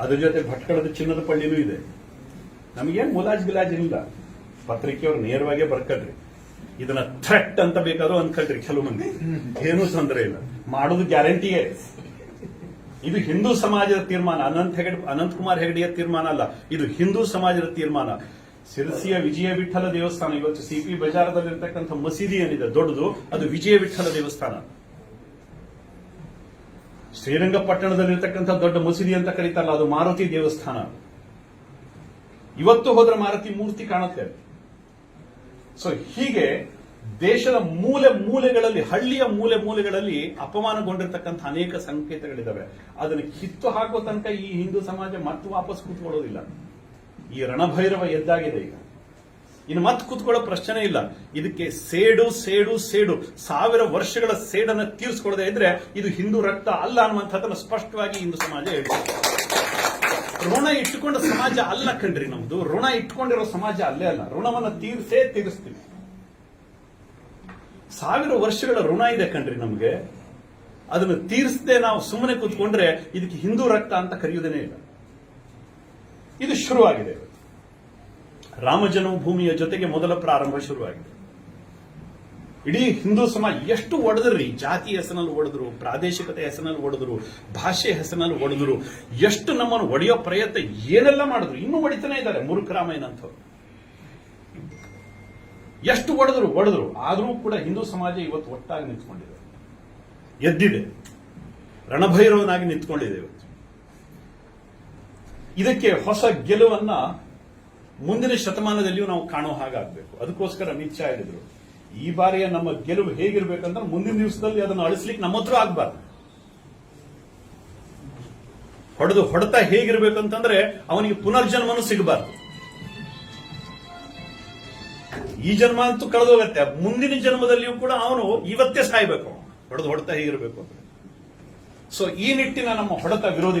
ಅದ್ರ ಜೊತೆ ಭಟ್ಕಳದ ಚಿನ್ನದ ಪಳ್ಳಿನೂ ಇದೆ. ನಮಗೇನು ಮುಲಾಜ್ ಗಿಲಾಜ್ ಇಲ್ಲ. ಪತ್ರಿಕೆಯವ್ರು ನೇರವಾಗಿ ಬರ್ಕಡ್ರಿ ಇದನ್ನ ಥ್ರೆಟ್ ಅಂತ ಬೇಕಾದ್ರೂ ಅನ್ಕೊಳ್ರಿ ಕೆಲವು ಮಂದಿ. ಏನೂ ತೊಂದರೆ ಇಲ್ಲ. ಮಾಡೋದು ಗ್ಯಾರಂಟಿಯೇ. ಇದು ಹಿಂದೂ ಸಮಾಜದ ತೀರ್ಮಾನ. ಅನಂತ್ ಹೆಗಡೆ, ಅನಂತ್ ಕುಮಾರ್ ಹೆಗಡೆಯ ತೀರ್ಮಾನ ಅಲ್ಲ. ಇದು ಹಿಂದೂ ಸಮಾಜದ ತೀರ್ಮಾನ. ಸಿರಸಿಯ ವಿಜಯ ವಿಠಲ ದೇವಸ್ಥಾನ. ಇವತ್ತು ಸಿಪಿ ಬಜಾರದಲ್ಲಿರ್ತಕ್ಕಂಥ ಮಸೀದಿ ಏನಿದೆ, ದೊಡ್ಡದು, ಅದು ವಿಜಯ ವಿಠಲ ದೇವಸ್ಥಾನ. ಶ್ರೀರಂಗಪಟ್ಟಣದಲ್ಲಿರ್ತಕ್ಕಂಥ ದೊಡ್ಡ ಮಸೀದಿ ಅಂತ ಕರೀತಾರಲ್ಲ, ಅದು ಮಾರುತಿ ದೇವಸ್ಥಾನ. ಇವತ್ತು ಹೋದ್ರೆ ಮಾರುತಿ ಮೂರ್ತಿ ಕಾಣುತ್ತೆ. ಸೊ ಹೀಗೆ ದೇಶದ ಮೂಲೆ ಮೂಲೆಗಳಲ್ಲಿ, ಹಳ್ಳಿಯ ಮೂಲೆ ಮೂಲೆಗಳಲ್ಲಿ ಅಪಮಾನಗೊಂಡಿರ್ತಕ್ಕಂಥ ಅನೇಕ ಸಂಕೇತಗಳಿದಾವೆ. ಅದನ್ನು ಕಿತ್ತು ಹಾಕೋ ತನಕ ಈ ಹಿಂದೂ ಸಮಾಜ ಮತ್ತೆ ವಾಪಸ್ ಕೂತ್ಕೊಳ್ಳೋದಿಲ್ಲ. ಈ ರಣಭೈರವ ಎದ್ದಾಗಿದೆ ಈಗ. ಇನ್ನು ಮತ್ತೆ ಕೂತ್ಕೊಳ್ಳೋ ಪ್ರಶ್ನೆ ಇಲ್ಲ. ಇದಕ್ಕೆ ಸೇಡು ಸೇಡು ಸೇಡು. ಸಾವಿರ ವರ್ಷಗಳ ಸೇಡನ್ನು ತೀರಿಸ್ಕೊಳ್ಳದೆ ಇದ್ರೆ ಇದು ಹಿಂದೂ ರಕ್ತ ಅಲ್ಲ ಅನ್ನುವಂಥದ್ದನ್ನು ಸ್ಪಷ್ಟವಾಗಿ ಹಿಂದೂ ಸಮಾಜ ಹೇಳ್ತಾರೆ ಋಣ ಇಟ್ಟುಕೊಂಡ ಸಮಾಜ ಅಲ್ಲ ಕಣ್ರಿ ನಮ್ದು. ಋಣ ಇಟ್ಕೊಂಡಿರೋ ಸಮಾಜ ಅಲ್ಲೇ ಅಲ್ಲ. ಋಣವನ್ನ ತೀರಿಸೇ ತೀರಿಸ್ತೀವಿ. ಸಾವಿರ ವರ್ಷಗಳ ಋಣ ಇದೆ ಕಣ್ರಿ ನಮ್ಗೆ. ಅದನ್ನು ತೀರಿಸದೆ ನಾವು ಸುಮ್ಮನೆ ಕೂತ್ಕೊಂಡ್ರೆ ಇದಕ್ಕೆ ಹಿಂದೂ ರಕ್ತ ಅಂತ ಕರೆಯುವುದೇನೇ ಇಲ್ಲ. ಇದು ಶುರುವಾಗಿದೆ. ರಾಮ ಜನ್ಮಭೂಮಿಯ ಜೊತೆಗೆ ಮೊದಲ ಪ್ರಾರಂಭ ಶುರುವಾಗಿದೆ. ಇಡೀ ಹಿಂದೂ ಸಮಾಜ ಎಷ್ಟು ಒಡೆದ್ರಿ, ಜಾತಿ ಹೆಸರಲ್ಲಿ ಒಡೆದ್ರು, ಪ್ರಾದೇಶಿಕತೆ ಹೆಸರಲ್ಲಿ ಒಡೆದ್ರು, ಭಾಷೆ ಹೆಸರಲ್ಲಿ ಒಡೆದ್ರು, ಎಷ್ಟು ನಮ್ಮನ್ನು ಒಡೆಯೋ ಪ್ರಯತ್ನ ಏನೆಲ್ಲ ಮಾಡಿದ್ರು, ಇನ್ನೂ ಒಡಿತಾನೆ ಇದ್ದಾರೆ ಮುರುಕರಾಮಯ್ಯನ ಅಂತವ್ರು ಎಷ್ಟು ಒಡೆದ್ರು ಒಡೆದ್ರು, ಆದರೂ ಕೂಡ ಹಿಂದೂ ಸಮಾಜ ಇವತ್ತು ಒಟ್ಟಾಗಿ ನಿಂತ್ಕೊಂಡಿದೆ. ಎದ್ದಿದೆ. ರಣಭೈರವನಾಗಿ ನಿಂತ್ಕೊಂಡಿದೆ ಇವತ್ತು. ಇದಕ್ಕೆ ಹೊಸ ಗೆಲುವನ್ನ ಮುಂದಿನ ಶತಮಾನದಲ್ಲಿಯೂ ನಾವು ಕಾಣೋ ಹಾಗಾಗಬೇಕು. ಅದಕ್ಕೋಸ್ಕರ ಅಮಿತ್ ಶಾ ಹೇಳಿದ್ರು, ಈ ಬಾರಿಯ ನಮ್ಮ ಗೆಲುವು ಹೇಗಿರ್ಬೇಕಂದ್ರೆ ಮುಂದಿನ ದಿವಸದಲ್ಲಿ ಅದನ್ನು ಅಳಿಸ್ಲಿಕ್ಕೆ ನಮ್ಮ ಹತ್ರ ಆಗ್ಬಾರ್ದು. ಹೊಡೆದು ಹೊಡೆತ ಹೇಗಿರ್ಬೇಕಂತಂದ್ರೆ ಅವನಿಗೆ ಪುನರ್ಜನ್ಮನೂ ಸಿಗಬಾರ್ದು. ಈ ಜನ್ಮ ಅಂತೂ ಕಳೆದೋಗತ್ತೆ. ಮುಂದಿನ ಜನ್ಮದಲ್ಲಿಯೂ ಕೂಡ ಅವನು ಇವತ್ತೇ ಸಾಯ್ಬೇಕು. ಹೊಡೆದು ಹೊಡೆತ ಹೇಗಿರ್ಬೇಕು ಅಂದ್ರೆ ಸೊ ಈ ನಿಟ್ಟಿನ ನಮ್ಮ ಹೊಡೆತ ವಿರೋಧಿ